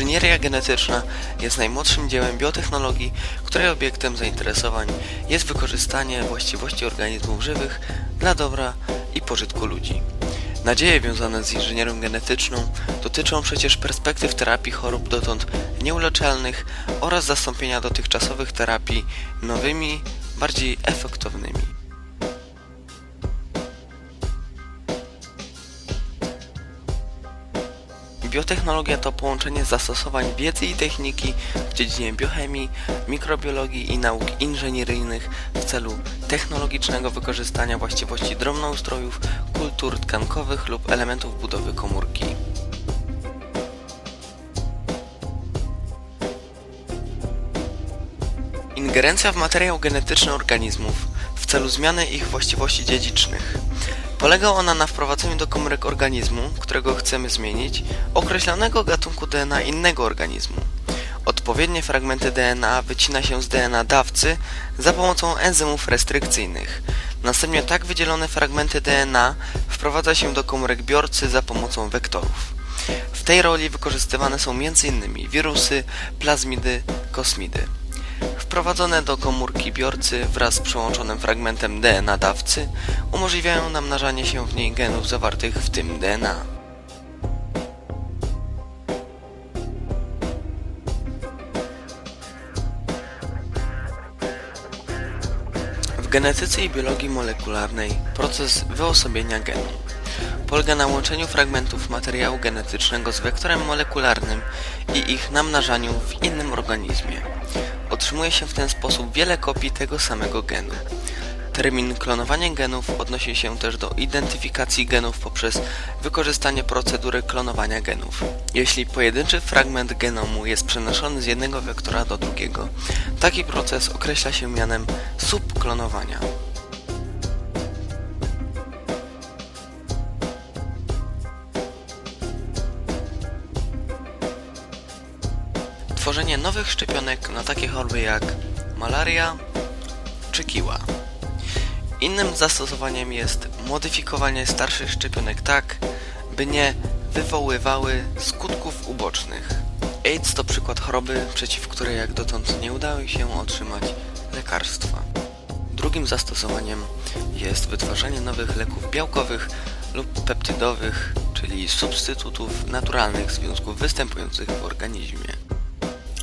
Inżynieria genetyczna jest najmłodszym dziełem biotechnologii, której obiektem zainteresowań jest wykorzystanie właściwości organizmów żywych dla dobra i pożytku ludzi. Nadzieje wiązane z inżynierią genetyczną dotyczą przecież perspektyw terapii chorób dotąd nieuleczalnych oraz zastąpienia dotychczasowych terapii nowymi, bardziej efektownymi. Biotechnologia to połączenie zastosowań wiedzy i techniki w dziedzinie biochemii, mikrobiologii i nauk inżynieryjnych w celu technologicznego wykorzystania właściwości drobnoustrojów, kultur tkankowych lub elementów budowy komórki. Ingerencja w materiał genetyczny organizmów w celu zmiany ich właściwości dziedzicznych. Polega ona na wprowadzeniu do komórek organizmu, którego chcemy zmienić, określonego gatunku DNA innego organizmu. Odpowiednie fragmenty DNA wycina się z DNA dawcy za pomocą enzymów restrykcyjnych. Następnie tak wydzielone fragmenty DNA wprowadza się do komórek biorcy za pomocą wektorów. W tej roli wykorzystywane są m.in. wirusy, plazmidy, kosmidy. Wprowadzone do komórki biorcy wraz z przełączonym fragmentem DNA dawcy umożliwiają namnażanie się w niej genów zawartych w tym DNA. W genetyce i biologii molekularnej proces wyosobienia genu polega na łączeniu fragmentów materiału genetycznego z wektorem molekularnym i ich namnażaniu w innym organizmie. Otrzymuje się w ten sposób wiele kopii tego samego genu. Termin klonowanie genów odnosi się też do identyfikacji genów poprzez wykorzystanie procedury klonowania genów. Jeśli pojedynczy fragment genomu jest przenoszony z jednego wektora do drugiego, taki proces określa się mianem subklonowania. Tworzenie nowych szczepionek na takie choroby jak malaria czy kiła. Innym zastosowaniem jest modyfikowanie starszych szczepionek tak, by nie wywoływały skutków ubocznych. AIDS to przykład choroby, przeciw której jak dotąd nie udało się otrzymać lekarstwa. Drugim zastosowaniem jest wytwarzanie nowych leków białkowych lub peptydowych, czyli substytutów naturalnych związków występujących w organizmie.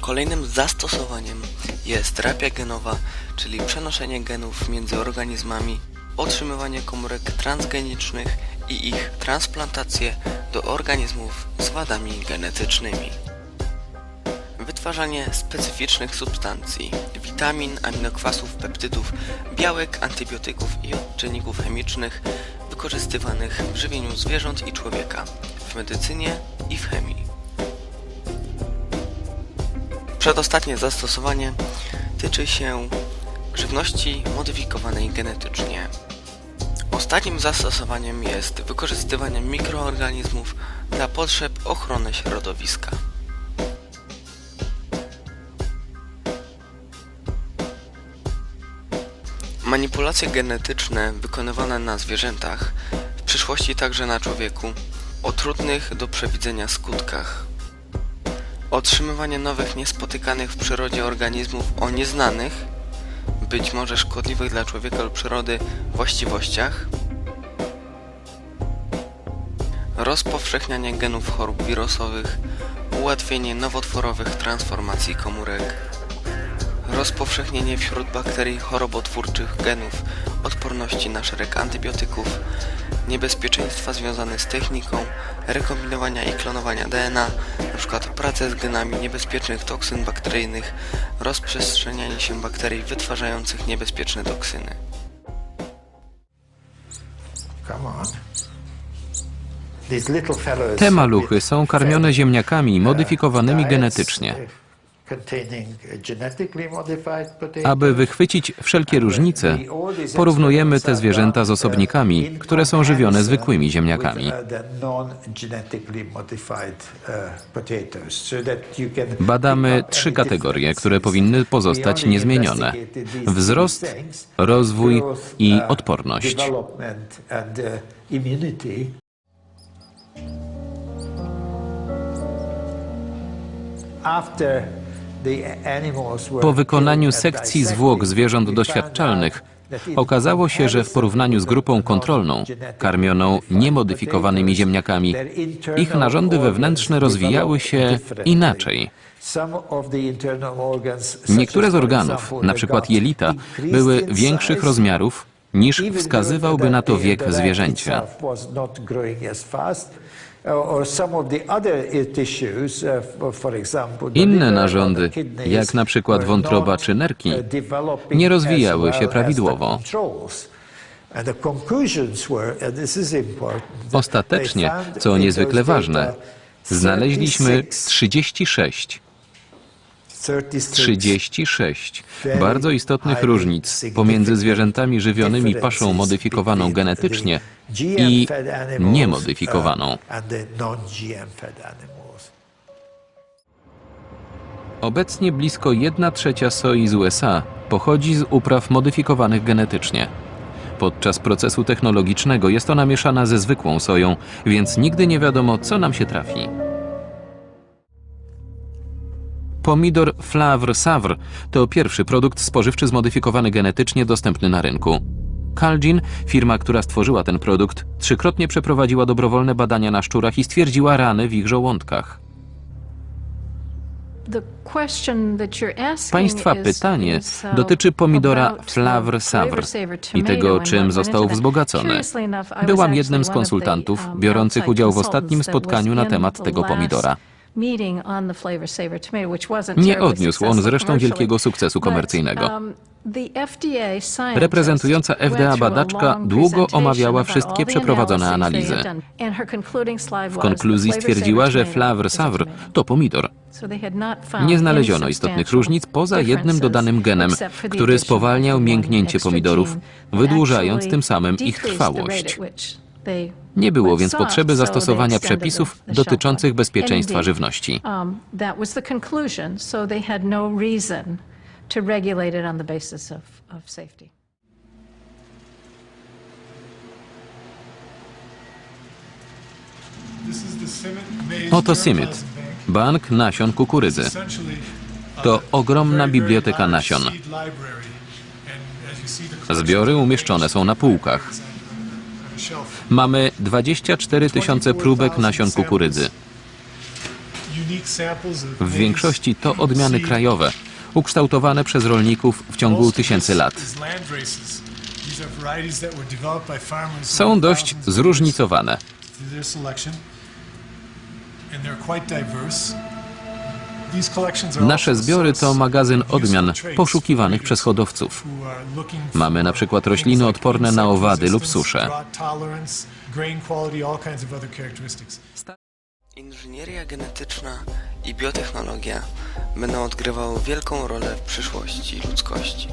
Kolejnym zastosowaniem jest terapia genowa, czyli przenoszenie genów między organizmami, otrzymywanie komórek transgenicznych i ich transplantację do organizmów z wadami genetycznymi. Wytwarzanie specyficznych substancji, witamin, aminokwasów, peptydów, białek, antybiotyków i odczynników chemicznych wykorzystywanych w żywieniu zwierząt i człowieka, w medycynie i w chemii. Przedostatnie zastosowanie tyczy się żywności modyfikowanej genetycznie. Ostatnim zastosowaniem jest wykorzystywanie mikroorganizmów dla potrzeb ochrony środowiska. Manipulacje genetyczne wykonywane na zwierzętach, w przyszłości także na człowieku, o trudnych do przewidzenia skutkach. Otrzymywanie nowych, niespotykanych w przyrodzie organizmów o nieznanych, być może szkodliwych dla człowieka lub przyrody właściwościach. Rozpowszechnianie genów chorób wirusowych, ułatwienie nowotworowych transformacji komórek. Rozpowszechnienie wśród bakterii chorobotwórczych genów odporności na szereg antybiotyków, niebezpieczeństwa związane z techniką rekombinowania i klonowania DNA, np. pracę z genami niebezpiecznych toksyn bakteryjnych, rozprzestrzenianie się bakterii wytwarzających niebezpieczne toksyny. Te maluchy są karmione ziemniakami modyfikowanymi genetycznie. Aby wychwycić wszelkie różnice, porównujemy te zwierzęta z osobnikami, które są żywione zwykłymi ziemniakami. Badamy trzy kategorie, które powinny pozostać niezmienione: wzrost, rozwój i odporność. after animals were Po wykonaniu sekcji zwłok zwierząt doświadczalnych okazało się, że w porównaniu z grupą kontrolną, karmioną niemodyfikowanymi ziemniakami, ich narządy wewnętrzne rozwijały się inaczej. Niektóre z organów, na przykład jelita, były większych rozmiarów niż wskazywałby na to wiek zwierzęcia. Inne narządy, jak na przykład wątroba czy nerki, nie rozwijały się prawidłowo. Ostatecznie, co niezwykle ważne, znaleźliśmy 36 36 bardzo istotnych różnic pomiędzy zwierzętami żywionymi paszą modyfikowaną genetycznie i niemodyfikowaną. Obecnie blisko 1 trzecia soi z USA pochodzi z upraw modyfikowanych genetycznie. Podczas procesu technologicznego jest ona mieszana ze zwykłą soją, więc nigdy nie wiadomo, co nam się trafi. Pomidor Flavre Savre to pierwszy produkt spożywczy zmodyfikowany genetycznie dostępny na rynku. Calgin, firma, która stworzyła ten produkt, trzykrotnie przeprowadziła dobrowolne badania na szczurach i stwierdziła rany w ich żołądkach. Państwa pytanie dotyczy pomidora Flavre Savre i tego, czym został wzbogacony. Byłam jednym z konsultantów biorących udział w ostatnim spotkaniu na temat tego pomidora. Nie odniósł on zresztą wielkiego sukcesu komercyjnego. Reprezentująca FDA badaczka długo omawiała wszystkie przeprowadzone analizy. W konkluzji stwierdziła, że Flavre Savre to pomidor. Nie znaleziono istotnych różnic poza jednym dodanym genem, który spowalniał mięknięcie pomidorów, wydłużając tym samym ich trwałość. Nie było więc potrzeby zastosowania przepisów dotyczących bezpieczeństwa żywności. Um, no. Oto Simit, bank nasion kukurydzy. To ogromna biblioteka nasion. Zbiory umieszczone są na półkach. Mamy 24 tysiące próbek nasion kukurydzy. W większości to odmiany krajowe, ukształtowane przez rolników w ciągu tysięcy lat. Są dość zróżnicowane. Nasze zbiory to magazyn odmian poszukiwanych przez hodowców. Mamy na przykład rośliny odporne na owady lub susze. Inżynieria genetyczna i biotechnologia będą odgrywały wielką rolę w przyszłości ludzkości.